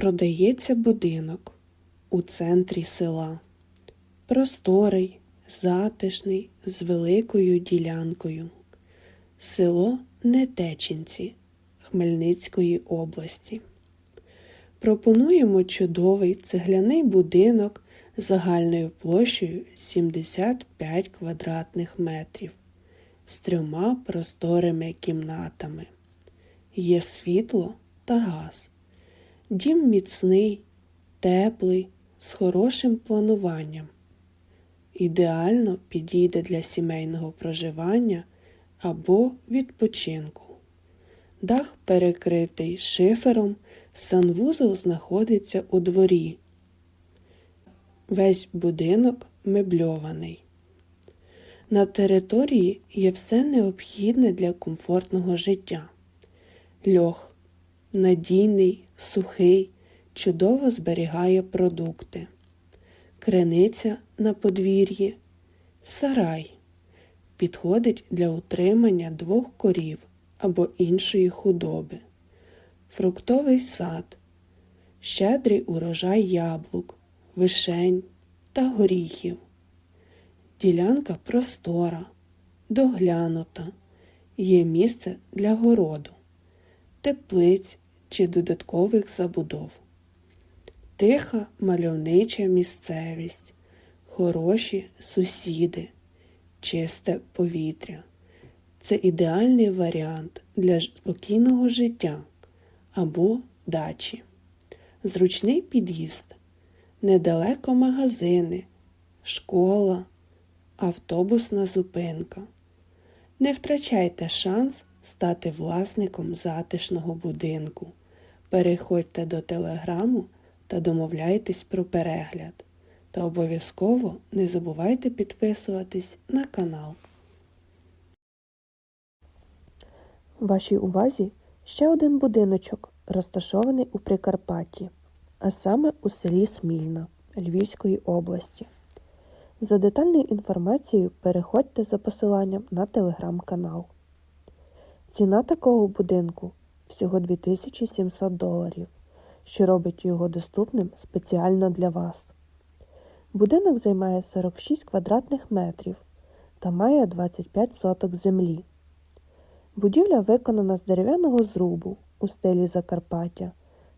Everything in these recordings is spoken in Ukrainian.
Продається будинок у центрі села. Просторий, затишний, з великою ділянкою. Село Нетечінці Хмельницької області. Пропонуємо чудовий цегляний будинок загальною площею 75 квадратних метрів з трьома просторими кімнатами. Є світло та газ. Дім міцний, теплий, з хорошим плануванням. Ідеально підійде для сімейного проживання або відпочинку. Дах перекритий шифером, санвузол знаходиться у дворі. Весь будинок мебльований. На території є все необхідне для комфортного життя. Льох надійний, сухий, чудово зберігає продукти. Криниця на подвір'ї, сарай. Підходить для утримання двох корів або іншої худоби. Фруктовий сад, щедрий урожай яблук, вишень та горіхів. Ділянка простора, доглянута, є місце для городу, теплиць чи додаткових забудов. Тиха мальовнича місцевість, хороші сусіди, чисте повітря. Це ідеальний варіант для спокійного життя або дачі. Зручний під'їзд, недалеко магазини, школа, автобусна зупинка. Не втрачайте шанс стати власником затишного будинку. Переходьте до телеграму та домовляйтесь про перегляд. Та обов'язково не забувайте підписуватись на канал. Вашій увазі ще один будиночок, розташований у Прикарпатті, а саме у селі Смільна Львівської області. За детальною інформацією переходьте за посиланням на телеграм-канал. Ціна такого будинку всього 2700 доларів, що робить його доступним спеціально для вас. Будинок займає 46 квадратних метрів та має 25 соток землі. Будівля виконана з дерев'яного зрубу у стилі Закарпаття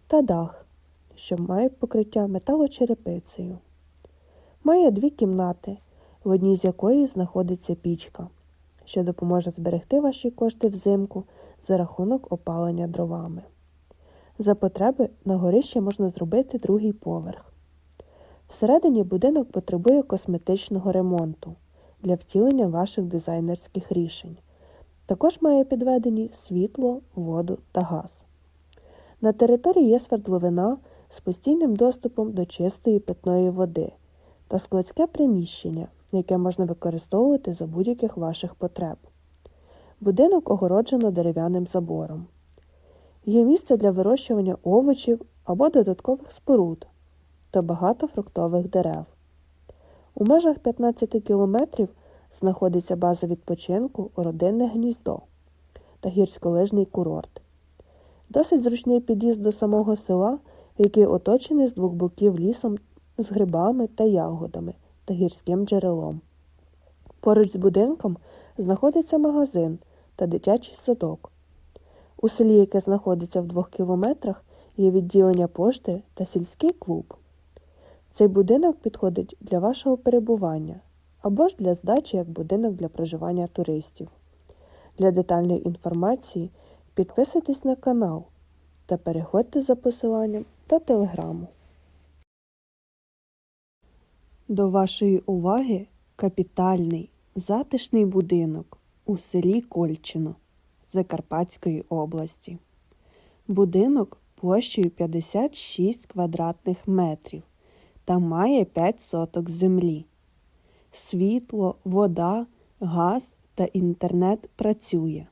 та дах, що має покриття металочерепицею. Має дві кімнати, в одній з якої знаходиться пічка, що допоможе зберегти ваші кошти взимку за рахунок опалення дровами. За потреби на горищі можна зробити другий поверх. Всередині будинок потребує косметичного ремонту для втілення ваших дизайнерських рішень. Також має підведені світло, воду та газ. На території є свердловина з постійним доступом до чистої питної води та складське приміщення, яке можна використовувати за будь-яких ваших потреб. Будинок огороджено дерев'яним забором. Є місце для вирощування овочів або додаткових споруд та багато фруктових дерев. У межах 15 кілометрів знаходиться база відпочинку родинне гніздо та гірськолижний курорт. Досить зручний під'їзд до самого села, який оточений з двох боків лісом з грибами та ягодами та гірським джерелом. Поруч з будинком знаходиться магазин та дитячий садок. У селі, яке знаходиться в двох кілометрах, є відділення пошти та сільський клуб. Цей будинок підходить для вашого перебування або ж для здачі як будинок для проживання туристів. Для детальної інформації підписуйтесь на канал та переходьте за посиланням до телеграму. До вашої уваги капітальний затишний будинок у селі Кольчино Закарпатської області. Будинок площею 56 квадратних метрів та має 5 соток землі. Світло, вода, газ та інтернет працює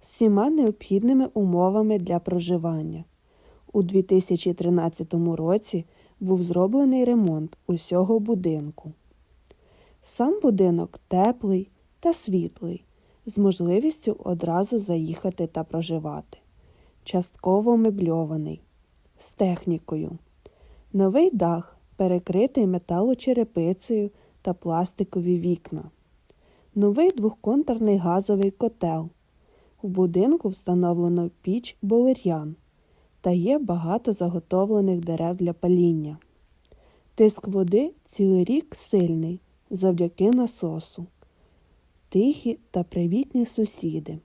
з всіма необхідними умовами для проживання. У 2013 році був зроблений ремонт усього будинку. Сам будинок теплий та світлий, з можливістю одразу заїхати та проживати. Частково мебльований. з технікою. Новий дах перекритий металочерепицею та пластикові вікна. Новий двохконтурний газовий котел. В будинку встановлено піч болер'ян та є багато заготовлених дерев для паління. Тиск води цілий рік сильний завдяки насосу. Тихі та привітні сусіди.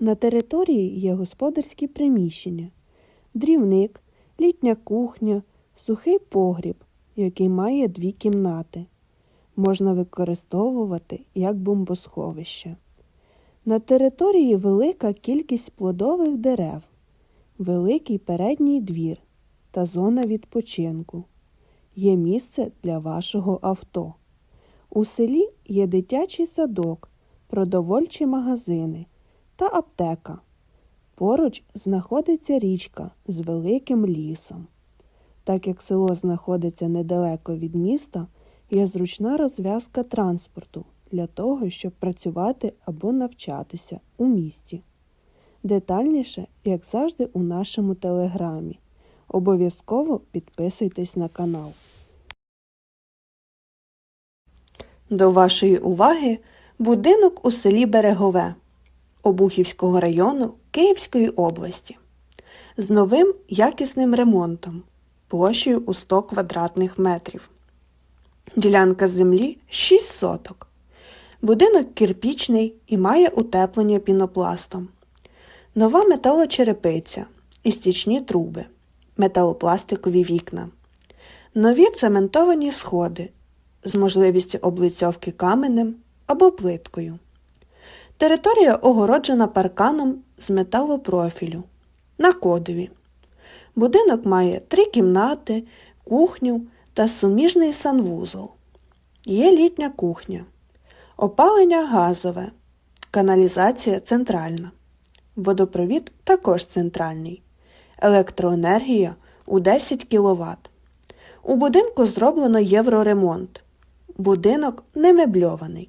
На території є господарські приміщення, дрівник, літня кухня, сухий погріб, який має дві кімнати. Можна використовувати як бомбосховище. На території велика кількість плодових дерев, великий передній двір та зона відпочинку. Є місце для вашого авто. У селі є дитячий садок, продовольчі магазини та аптека. Поруч знаходиться річка з великим лісом. Так як село знаходиться недалеко від міста, є зручна розв'язка транспорту для того, щоб працювати або навчатися у місті. Детальніше, як завжди, у нашому телеграмі. Обов'язково підписуйтесь на канал. До вашої уваги будинок у селі Берегове Обухівського району Київської області з новим якісним ремонтом площею у 100 квадратних метрів. Ділянка землі 6 соток. Будинок кирпічний і має утеплення пінопластом. Нова металочерепиця і стічні труби, металопластикові вікна. Нові цементовані сходи з можливістю облицьовки каменем або плиткою. Територія огороджена парканом з металопрофілю на кодові. Будинок має три кімнати, кухню та суміжний санвузол. Є літня кухня, опалення газове, каналізація центральна. Водопровід також центральний. Електроенергія у 10 кВт. У будинку зроблено євроремонт. Будинок не мебльований.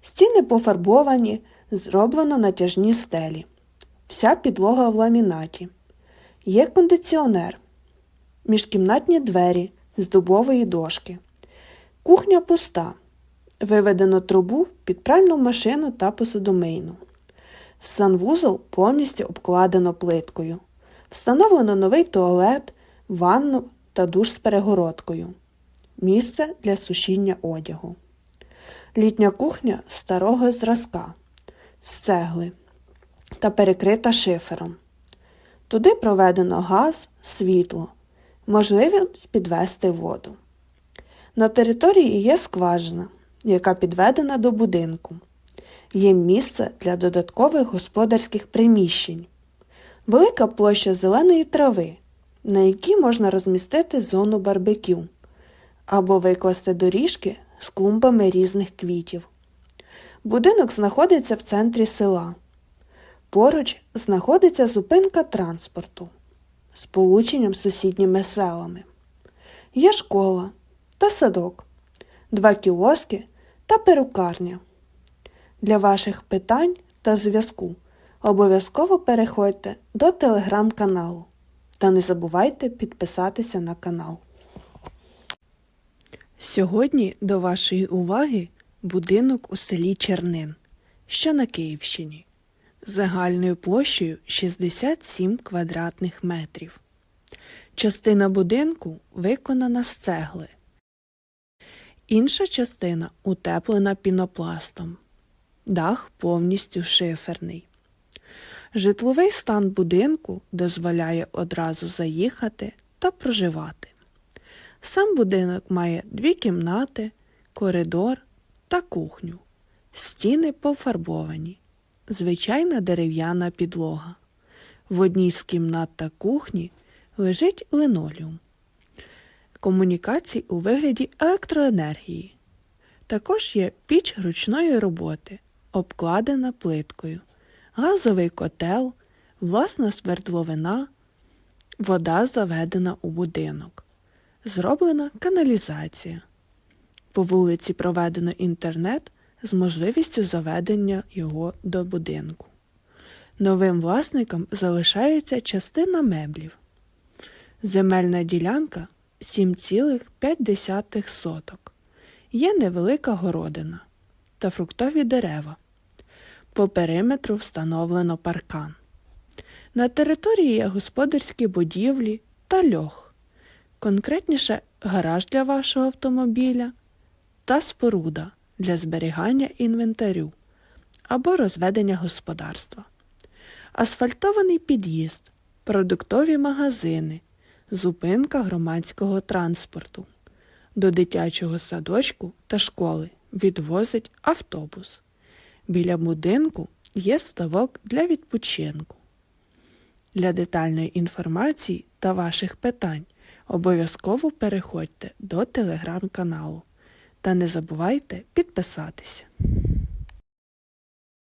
Стіни пофарбовані, зроблено натяжні стелі. Вся підлога в ламінаті. Є кондиціонер, міжкімнатні двері з дубової дошки. Кухня пуста. Виведено трубу під пральну машину та посудомийну. Санвузол повністю обкладено плиткою. Встановлено новий туалет, ванну та душ з перегородкою. Місце для сушіння одягу. Літня кухня старого зразка з цегли та перекрита шифером. Туди проведено газ, світло, можливість підвести воду. На території є скважина, яка підведена до будинку. Є місце для додаткових господарських приміщень, велика площа зеленої трави, на якій можна розмістити зону барбекю або викласти доріжки з клумбами різних квітів. Будинок знаходиться в центрі села. Поруч знаходиться зупинка транспорту з полученням з сусідніми селами. Є школа та садок, два кіоски та перукарня. Для ваших питань та зв'язку обов'язково переходьте до телеграм-каналу та не забувайте підписатися на канал. Сьогодні до вашої уваги будинок у селі Чернин, що на Київщині, загальною площею 67 квадратних метрів. Частина будинку виконана з цегли. Інша частина утеплена пінопластом. Дах повністю шиферний. Житловий стан будинку дозволяє одразу заїхати та проживати. Сам будинок має дві кімнати, коридор та кухню. Стіни пофарбовані. Звичайна дерев'яна підлога. В одній з кімнат та кухні лежить линолеум. Комунікацій у вигляді електроенергії. Також є піч ручної роботи, обкладена плиткою, газовий котел, власна свердловина, вода заведена у будинок. Зроблена каналізація. По вулиці проведено інтернет з можливістю заведення його до будинку. Новим власникам залишається частина меблів. Земельна ділянка 7,5 соток. Є невелика городина та фруктові дерева. По периметру встановлено паркан. На території є господарські будівлі та льох, конкретніше гараж для вашого автомобіля та споруда для зберігання інвентарю або розведення господарства, асфальтований під'їзд, продуктові магазини, зупинка громадського транспорту. До дитячого садочку та школи відвозить автобус. Біля будинку є ставок для відпочинку. Для детальної інформації та ваших питань обов'язково переходьте до телеграм-каналу та не забувайте підписатися.